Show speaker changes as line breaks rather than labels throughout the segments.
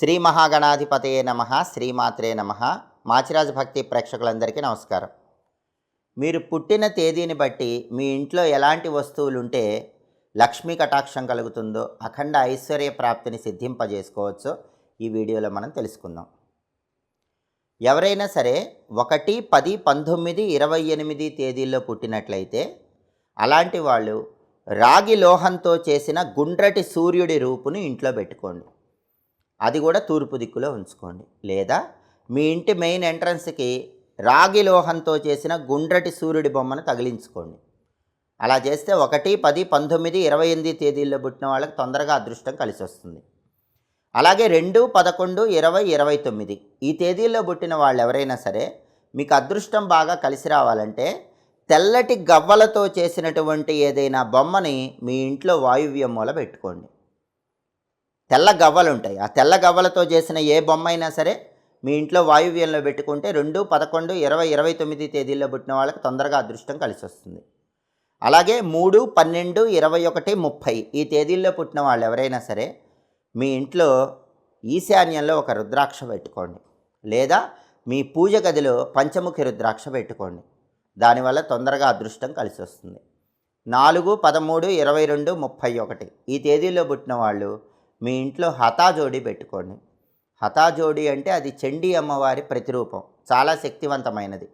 శ్రీ మహాగణాధిపతయే నమ శ్రీమాత్రే నమ. మాచిరాజ భక్తి ప్రేక్షకులందరికీ నమస్కారం. మీరు పుట్టిన తేదీని బట్టి మీ ఇంట్లో ఎలాంటి వస్తువులు ఉంటే లక్ష్మీ కటాక్షం కలుగుతుందో అఖండ ఐశ్వర్య ప్రాప్తిని సిద్ధింపజేసుకోవచ్చో ఈ వీడియోలో మనం తెలుసుకుందాం. ఎవరైనా సరే ఒకటి పది పంతొమ్మిది ఇరవై ఎనిమిది తేదీల్లో పుట్టినట్లయితే అలాంటి వాళ్ళు రాగి లోహంతో చేసిన గుండ్రటి సూర్యుడి రూపును ఇంట్లో పెట్టుకోండి. అది కూడా తూర్పు దిక్కులో ఉంచుకోండి. లేదా మీ ఇంటి మెయిన్ ఎంట్రన్స్కి రాగి లోహంతో చేసిన గుండ్రటి సూర్యుడి బొమ్మను తగిలించుకోండి. అలా చేస్తే ఒకటి పది పంతొమ్మిది ఇరవై ఎనిమిది తేదీల్లో పుట్టిన వాళ్ళకి తొందరగా అదృష్టం కలిసి వస్తుంది. అలాగే రెండు పదకొండు ఇరవై ఇరవై తొమ్మిది ఈ తేదీల్లో పుట్టిన వాళ్ళు ఎవరైనా సరే మీకు అదృష్టం బాగా కలిసి రావాలంటే తెల్లటి గవ్వలతో చేసినటువంటి ఏదైనా బొమ్మని మీ ఇంట్లో వాయువ్యం మూల పెట్టుకోండి. తెల్ల గవ్వలు ఉంటాయి. ఆ తెల్ల గవ్వలతో చేసిన ఏ బొమ్మ అయినా సరే మీ ఇంట్లో వాయువ్యంలో పెట్టుకుంటే రెండు పదకొండు ఇరవై ఇరవై తొమ్మిది తేదీల్లో పుట్టిన వాళ్ళకి తొందరగా అదృష్టం కలిసి వస్తుంది అలాగే మూడు పన్నెండు ఇరవై ఒకటి ముప్పై ఈ తేదీల్లో పుట్టిన వాళ్ళు ఎవరైనా సరే మీ ఇంట్లో ఈశాన్యంలో ఒక రుద్రాక్ష పెట్టుకోండి. లేదా మీ పూజ గదిలో పంచముఖి రుద్రాక్ష పెట్టుకోండి. దానివల్ల తొందరగా అదృష్టం కలిసి వస్తుంది నాలుగు పదమూడు ఇరవై రెండు ముప్పై ఒకటి ఈ తేదీల్లో పుట్టిన వాళ్ళు మీ ఇంట్లో హతాజోడి పెట్టుకోండి. హతాజోడి అంటే అది చండీ అమ్మవారి ప్రతిరూపం. చాలా శక్తివంతమైనది.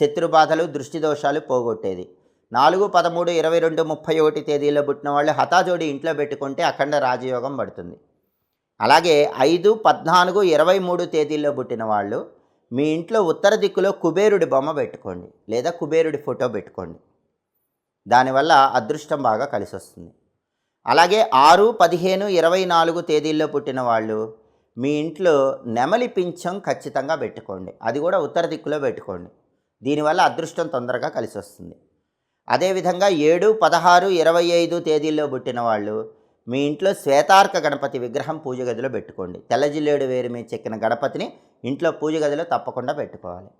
శత్రుబాధలు దృష్టి దోషాలు పోగొట్టేది. నాలుగు పదమూడు ఇరవై రెండు ముప్పై ఒకటి తేదీలో పుట్టిన వాళ్ళు హతాజోడి ఇంట్లో పెట్టుకుంటే అఖండ రాజయోగం పడుతుంది. అలాగే ఐదు పద్నాలుగు ఇరవై మూడు తేదీల్లో పుట్టిన వాళ్ళు మీ ఇంట్లో ఉత్తర దిక్కులో కుబేరుడి బొమ్మ పెట్టుకోండి. లేదా కుబేరుడి ఫోటో పెట్టుకోండి. దానివల్ల అదృష్టం బాగా కలిసి వస్తుంది అలాగే ఆరు పదిహేను ఇరవై నాలుగు తేదీల్లో పుట్టిన వాళ్ళు మీ ఇంట్లో నెమలి పింఛం ఖచ్చితంగా పెట్టుకోండి. అది కూడా ఉత్తర దిక్కులో పెట్టుకోండి. దీనివల్ల అదృష్టం తొందరగా కలిసి వస్తుంది అదేవిధంగా ఏడు పదహారు ఇరవై ఐదు తేదీల్లో పుట్టిన వాళ్ళు మీ ఇంట్లో శ్వేతార్క గణపతి విగ్రహం పూజ గదిలో పెట్టుకోండి. తెల్ల జిల్లేడు వేరు మీద చెక్కిన గణపతిని ఇంట్లో పూజ గదిలో తప్పకుండా పెట్టుకోవాలి.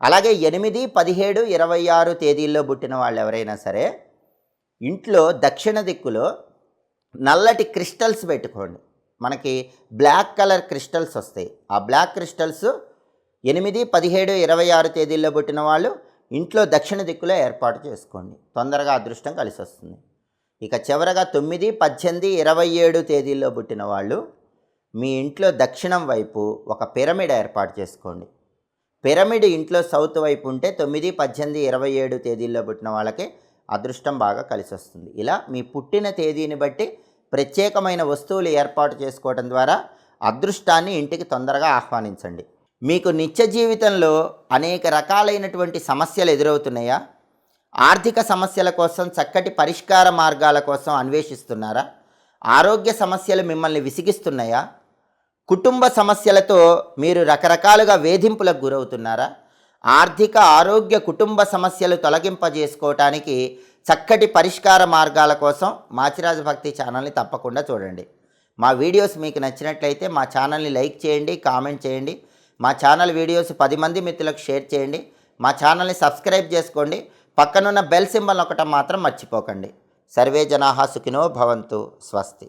అలాగే ఎనిమిది పదిహేడు ఇరవై ఆరు తేదీల్లో పుట్టిన వాళ్ళు ఎవరైనా సరే ఇంట్లో దక్షిణ దిక్కులో నల్లటి క్రిస్టల్స్ పెట్టుకోండి. మనకి బ్లాక్ కలర్ క్రిస్టల్స్ వస్తాయి. ఆ బ్లాక్ క్రిస్టల్స్ ఎనిమిది పదిహేడు ఇరవై ఆరు తేదీల్లో పుట్టిన వాళ్ళు ఇంట్లో దక్షిణ దిక్కులో ఏర్పాటు చేసుకోండి. తొందరగా అదృష్టం కలిసి వస్తుంది ఇక చివరగా తొమ్మిది పద్దెనిమిది ఇరవై ఏడు తేదీల్లో పుట్టిన వాళ్ళు మీ ఇంట్లో దక్షిణం వైపు ఒక పిరమిడ్ ఏర్పాటు చేసుకోండి. పిరమిడ్ ఇంట్లో సౌత్ వైపు ఉంటే తొమ్మిది పద్దెనిమిది ఇరవై ఏడు తేదీల్లో పుట్టిన వాళ్ళకి అదృష్టం బాగా కలిసి వస్తుంది ఇలా మీ పుట్టిన తేదీని బట్టి ప్రత్యేకమైన వస్తువులు ఏర్పాటు చేసుకోవడం ద్వారా అదృష్టాన్ని ఇంటికి తొందరగా ఆహ్వానించండి. మీకు నిత్య జీవితంలో అనేక రకాలైనటువంటి సమస్యలు ఎదురవుతున్నాయా? ఆర్థిక సమస్యల కోసం చక్కటి పరిష్కార మార్గాల కోసం అన్వేషిస్తున్నారా? ఆరోగ్య సమస్యలు మిమ్మల్ని విసిగిస్తున్నాయా? కుటుంబ సమస్యలతో మీరు రకరకాలుగా వేధింపులకు గురవుతున్నారా? ఆర్థిక ఆరోగ్య కుటుంబ సమస్యలు తొలగింపజేసుకోవటానికి చక్కటి పరిష్కార మార్గాల కోసం మాచిరాజ భక్తి ఛానల్ని తప్పకుండా చూడండి. మా వీడియోస్ మీకు నచ్చినట్లయితే మా ఛానల్ని లైక్ చేయండి కామెంట్ చేయండి. మా ఛానల్ వీడియోస్ పది మంది మిత్రులకు షేర్ చేయండి. మా ఛానల్ని సబ్స్క్రైబ్ చేసుకోండి. పక్కనున్న బెల్ సింబల్ ఒకటం మాత్రం మర్చిపోకండి. సర్వే జనాహా సుఖినో భవంతు. స్వస్తి.